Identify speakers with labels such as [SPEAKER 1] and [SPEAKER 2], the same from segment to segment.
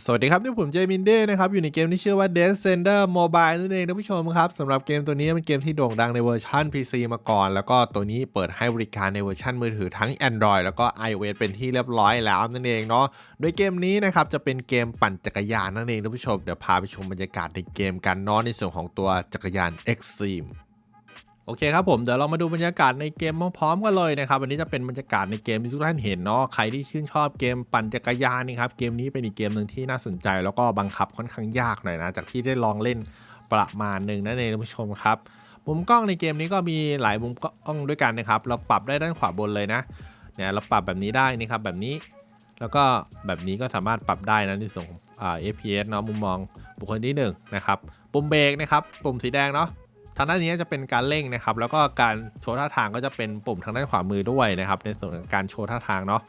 [SPEAKER 1] สวัสดีครับนี่ผมเจมินเด้นะครับ อยู่ในเกมที่ชื่อว่า Death Sender Mobile นั่นเองท่านผู้ชมครับสำหรับเกมตัวนี้เป็นเกมที่โด่งดังในเวอร์ชัน PC มาก่อน แล้วก็ตัวนี้เปิดให้บริการในเวอร์ชันมือถือทั้ง Android แล้วก็ iOS เป็นที่เรียบร้อยแล้วนั่นเองเนาะโดยเกมนี้นะครับจะเป็นเกมปั่นจักรยานนั่นเองท่านผู้ชมเดี๋ยวพาไปชมบรรยากาศในเกมกันเนาะในส่วนของตัวจักรยาน Extreme อเคครับผมเดี๋ยวเรามาดูบรรยากาศในเกมพร้อมๆกันเลยนะครับวันนี้จะเป็นบรรยากาศในเกมที่ทุกท่านเห็นเนาะใครที่ชื่นชอบเกมปั่นจักรยานนี่ครับเกมนี้เป็นอีกเกมหนึ่งที่น่าสนใจ แล้วก็บังคับค่อนข้างยากหน่อยนะจากที่ได้ลองเล่นประมาณหนึ่งนั่นเองท่านผู้ชมครับมุมกล้องในเกมนี้ก็มีหลายมุมกล้องด้วยกันนะครับ เราปรับได้ด้านขวาบนเลยนะเนี่ยเราปรับแบบนี้ได้นี่ครับแบบนี้แล้วก็แบบนี้ก็สามารถปรับได้นะในส่วนของอ่า FPS เนาะมุมมองบุคคลที่หนึ่งนะครับปุ่มเบรกนะครับปุ่มสีแดงเนาะ ทางด้านนี้จะเป็นการเร่งนะครับ แล้วก็การโชว์ท่าทางก็จะเป็นปุ่มทางด้านขวามือด้วยนะครับ ในส่วนของการโชว์ท่าทางเนาะ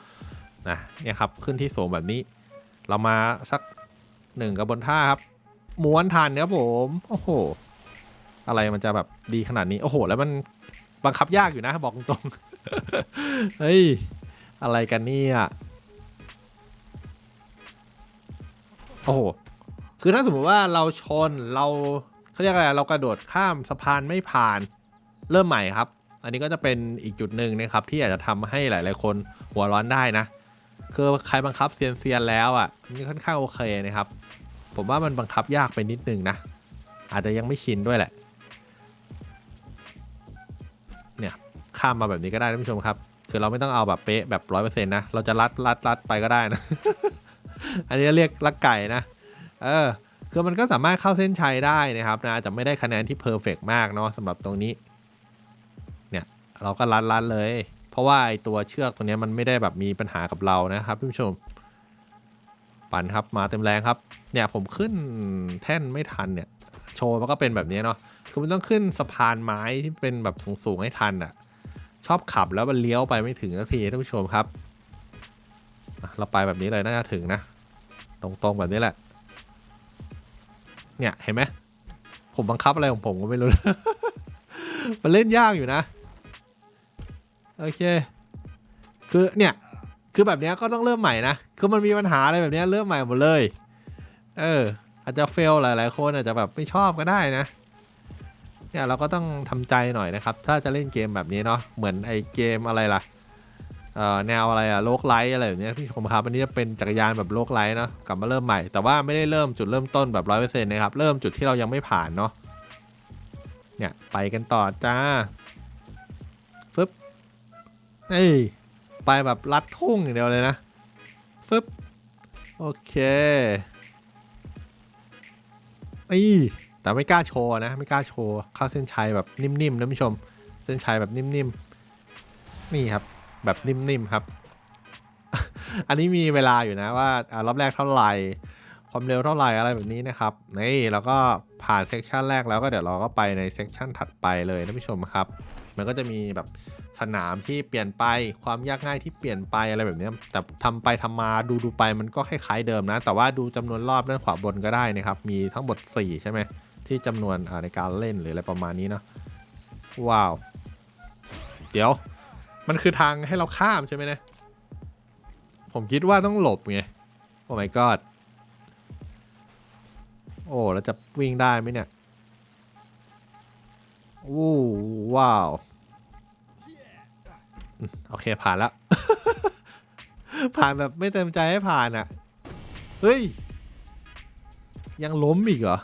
[SPEAKER 1] นะเนี่ยครับขึ้นที่สูงแบบนี้ เรามาสักหนึ่งกระบวนท่าครับม้วนทันครับผมโอ้โห อะไรมันจะแบบดีขนาดนี้โอ้โห แล้วมันบังคับยากอยู่นะบอกตรงเฮ้ยอะไรกันเนี่ยโอ้โหคือถ้าสมมติว่าเราชนเรา เขาเรียกอะไรเรากระโดดข้ามสะพานไม่ผ่าน เริ่มใหม่ครับ อันนี้ก็จะเป็นอีกจุดหนึ่งนะครับที่อาจจะทำให้หลาย ๆ คนหัวร้อนได้นะคือใครบังคับเซียนเซียนๆแล้วอะนี่ค่อนข้างโอเคนะครับ ผมว่ามันบังคับยากไปนิดนึงนะ อาจจะยังไม่ชินด้วยแหละ เนี่ยข้ามมาแบบนี้ก็ได้ท่านผู้ชมครับ คือเราไม่ต้องเอาแบบเป๊ะแบบร้อยเปอร์เซ็นต์นะ เราจะลัดลัดลัดไปก็ได้นะ อันนี้เรียกลักไก่นะ เออ คือมันก็สามารถเข้าเส้นชัยได้นะครับนะจะไม่ได้คะแนนที่เพอร์เฟกมากเนาะสำหรับตรงนี้ เนี่ยเราก็ลัดลัดเลย เพราะว่าไอตัวเชือกตัวนี้มันไม่ได้แบบมีปัญหากับเรานะครับท่านผู้ชม ปั่นครับมาเต็มแรงครับ เนี่ยผมขึ้นแท่นไม่ทันเนี่ย โชว์มันก็เป็นแบบนี้เนาะคือมันต้องขึ้นสะพานไม้ที่เป็นแบบสูงๆให้ทันอะชอบขับแล้วมันเลี้ยวไปไม่ถึงสักทีท่านผู้ชมครับ เราไปแบบนี้เลยน่าจะถึงนะ ตรงๆแบบนี้แหละ เนี่ยเห็นไหมผมบังคับอะไรของผมก็ไม่รู้ มันเล่นยากอยู่นะ โอเค คือเนี่ยคือแบบนี้ก็ต้องเริ่มใหม่นะ คือมันมีปัญหาอะไรแบบนี้เริ่มใหม่หมดเลย เออ อาจจะเฟลหลาย ๆ คนอาจจะแบบไม่ชอบก็ได้นะ เนี่ยเราก็ต้องทำใจหน่อยนะครับ ถ้าจะเล่นเกมแบบนี้เนาะ เหมือนไอเกมอะไรล่ะ แนวอะไรอะโลกไลท์อะไรแบบเนี้ยพี่ชมครับอันนี้จะเป็นจักรยานแบบโลกไลท์เนาะกลับมาเริ่มใหม่แต่ว่าไม่ได้เริ่มจุดเริ่มต้นแบบร้อยเปอร์เซ็นต์นะครับเริ่มจุดที่เรายังไม่ผ่านเนาะเนี่ยไปกันต่อจ้าฟึบเอ้ยไปแบบลัดทุ่งอย่างเดียวเลยนะฟึบโอเคไอ้แต่ไม่กล้าโชว์นะไม่กล้าโชว์เข้าเส้นชัยแบบนิ่มๆนะผู้ชม เส้นชัยแบบนิ่มๆนี่ครับ แบบนิ่มๆครับ อันนี้มีเวลาอยู่นะว่ารอบแรกเท่าไหร่ความเร็วเท่าไหร่อะไรแบบนี้นะครับนี่เราก็ผ่านเซกชันแรกแล้วก็เดี๋ยวเราก็ไปในเซกชันถัดไปเลยท่านผู้ชมครับ มันก็จะมีแบบสนามที่เปลี่ยนไปความยากง่ายที่เปลี่ยนไปอะไรแบบนี้แต่ทำไปทำมาดูดูไปมันก็คล้ายๆเดิมนะ แต่ว่าดูจำนวนรอบด้านขวาบนก็ได้นะครับ มีทั้งหมด4ใช่ไหมที่จำนวนในการเล่นหรืออะไรประมาณนี้เนาะว้าว เดี๋ยว มันคือทางให้เราข้ามใช่ไหมเนะ ผมคิดว่าต้องหลบไง โอ้ my god โอ้ แล้วจะวิ่งได้ไหมเนี่ยวู้ว้าว โอเคผ่านแล้ว ผ่านแบบไม่เต็มใจให้ผ่านอะ เฮ้ย ยังล้มอีกเหรอ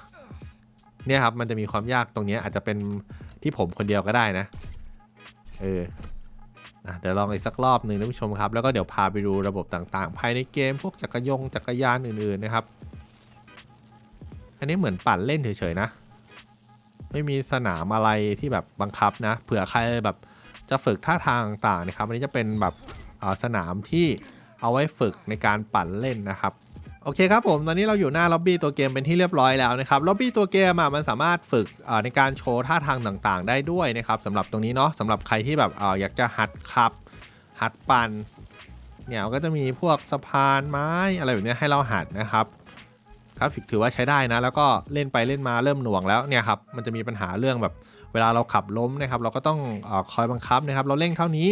[SPEAKER 1] เนี่ยครับ มันจะมีความยากตรงนี้อาจจะเป็นที่ผมคนเดียวก็ได้นะ เออ เดี๋ยวลองอีกสักรอบหนึ่งท่านผู้ชมครับ แล้วก็เดี๋ยวพาไปดูระบบต่างๆ ภายในเกมพวกจักรยงจักรยานอื่นๆนะครับ อันนี้เหมือนปั่นเล่นเฉยๆนะ ไม่มีสนามอะไรที่แบบบังคับนะ เผื่อใครแบบจะฝึกท่าทางต่างๆนะครับ อันนี้จะเป็นแบบสนามที่เอาไว้ฝึกในการปั่นเล่นนะครับ โอเคครับผม ตอนนี้เราอยู่หน้าล็อบบี้ตัวเกมเป็นที่เรียบร้อยแล้วนะครับ ล็อบบี้ตัวเกมมันสามารถฝึกในการโชว์ท่าทางต่างๆ ได้ด้วยนะครับสำหรับตรงนี้เนาะสำหรับใครที่แบบอยากจะหัดขับ หัดปั่น เนี่ยก็จะมีพวกสะพานไม้อะไรแบบนี้ให้เราหัดนะครับกราฟิกถือว่าใช้ได้นะ แล้วก็เล่นไปเล่นมาเริ่มหน่วงแล้วเนี่ยครับมันจะมีปัญหาเรื่องแบบเวลาเราขับล้มนะครับเราก็ต้องอคอยบังคับนะครับ เราเร่งเท่านี้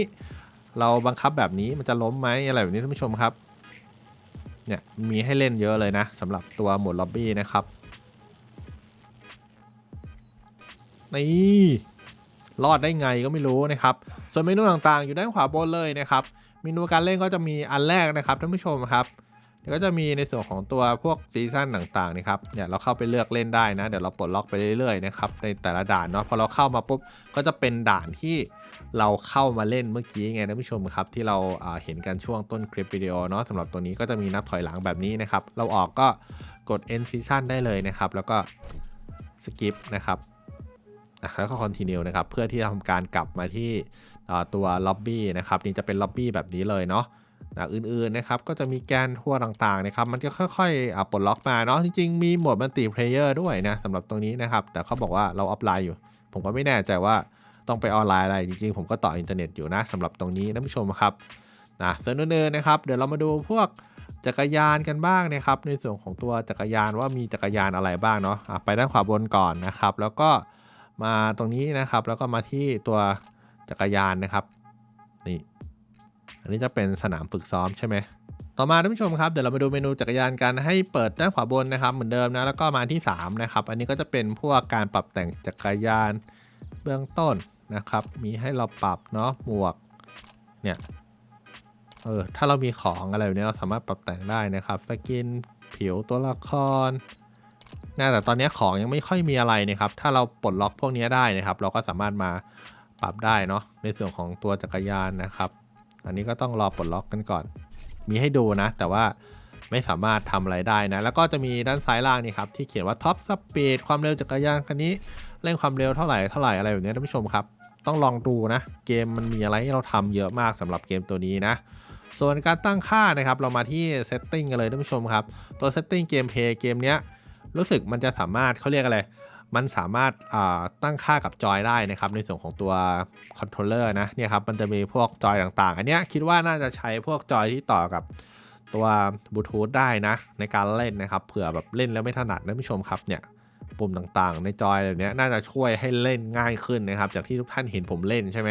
[SPEAKER 1] เราบังคับแบบนี้มันจะล้มไหมอะไรแบบนี้ท่านผู้ชมครับ เนี่ยมีให้เล่นเยอะเลยนะสำหรับตัวโหมดล็อบบี้นะครับนี่รอดได้ไงก็ไม่รู้นะครับ ส่วนเมนูต่างๆ อยู่ด้านขวาบนเลยนะครับเมนูการเล่นก็จะมีอันแรกนะครับท่านผู้ชมครับ เดี๋ยวก็จะมีในส่วนของตัวพวกซีซั่นต่างๆนะครับเนี่ยเราเข้าไปเลือกเล่นได้นะ เดี๋ยวเราปลดล็อกไปเรื่อยๆนะครับในแต่ละด่านเนาะพอเราเข้ามาปุ๊บก็จะเป็นด่านที่เราเข้ามาเล่นเมื่อกี้ไงท่านผู้ชมครับที่เราเห็นกันช่วงต้นคลิปวิดีโอเนาะสำหรับตัวนี้ก็จะมีนับถอยหลังแบบนี้นะครับเราออกก็กด end season ได้เลยนะครับแล้วก็ skip นะครับแล้วก็ continue นะครับเพื่อที่จะทำการกลับมาที่ตัว lobby นะครับนี่จะเป็น lobby แบบนี้เลยเนาะ นะอื่นๆนะครับก็จะมีแกนทั่วต่างๆนะครับมันก็ค่อยๆปลดล็อกมาเนาะจริงๆ มีโหมดมัลติเพลเยอร์ด้วยนะสำหรับตรงนี้นะครับ แต่เขาบอกว่าเราออฟไลน์อยู่ ผมก็ไม่แน่ใจว่าต้องไปออนไลน์อะไร จริงๆ ผมก็ต่ออินเทอร์เน็ตอยู่นะสำหรับตรงนี้ท่านผู้ชมครับนะส่วนอื่นๆนะครับ เดี๋ยวเรามาดูพวกจักรยานกันบ้างนะครับ ในส่วนของตัวจักรยานว่ามีจักรยานอะไรบ้างเนาะะไปด้านขวาบนก่อนนะครับ แล้วก็มาตรงนี้นะครับ แล้วก็มาที่ตัวจักรยานนะครับ อันนี้จะเป็นสนามฝึกซ้อมใช่ไหมต่อมาท่านผู้ชมครับเดี๋ยวเรามาดูเมนูจักรยานกันให้เปิดด้านขวาบนนะครับเหมือนเดิมนะแล้วก็มาที่ 3 นะครับ อันนี้ก็จะเป็นพวกการปรับแต่งจักรยานเบื้องต้นนะครับ มีให้เราปรับเนาะหมวกเนี่ยเออถ้าเรามีของอะไรแบบนี้เราสามารถปรับแต่งได้นะครับสกินผิวตัวละครนะแต่ตอนนี้ของยังไม่ค่อยมีอะไรนะครับ ถ้าเราปลดล็อกพวกนี้ได้นะครับ เราก็สามารถมาปรับได้เนาะในส่วนของตัวจักรยานนะครับ อันนี้ก็ต้องรอปลดล็อกกันก่อน มีให้ดูนะ แต่ว่าไม่สามารถทำอะไรได้นะ แล้วก็จะมีด้านซ้ายล่างนี่ครับที่เขียนว่าท็อปสปีดความเร็วจักรยานคันนี้เร่งความเร็วเท่าไหร่เท่าไหร่อะไรแบบนี้ท่านผู้ชมครับ ต้องลองดูนะ เกมมันมีอะไรให้เราทำเยอะมากสำหรับเกมตัวนี้นะ ส่วนการตั้งค่านะครับ เรามาที่ setting กันเลยท่านผู้ชมครับ ตัว setting เกมเพย์เกมเนี้ยรู้สึกมันจะสามารถเขาเรียกอะไร มันสามารถตั้งค่ากับจอยได้นะครับ ในส่วนของตัวคอนโทรลเลอร์นะเนี่ยครับมันจะมีพวกจอยต่างๆ อันนี้คิดว่าน่าจะใช้พวกจอยที่ต่อกับตัวบลูทูธได้นะ ในการเล่นนะครับเผื่อแบบเล่นแล้วไม่ถนัดนะผู้ชมครับเนี่ยปุ่มต่างๆ ในจอยแบบเนี้ยน่าจะช่วยให้เล่นง่ายขึ้นนะครับ จากที่ทุกท่านเห็นผมเล่นใช่ไหม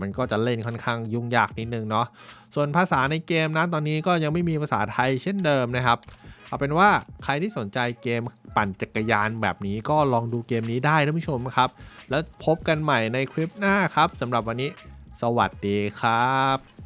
[SPEAKER 1] มันก็จะเล่นค่อนข้างยุ่งยากนิดนึงเนาะส่วนภาษาในเกมนะตอนนี้ก็ยังไม่มีภาษาไทยเช่นเดิมนะครับ เอาเป็นว่าใครที่สนใจเกมปั่นจักรยานแบบนี้ก็ลองดูเกมนี้ได้ท่านผู้ชมครับ แล้วพบกันใหม่ในคลิปหน้าครับสำหรับวันนี้ สวัสดีครับ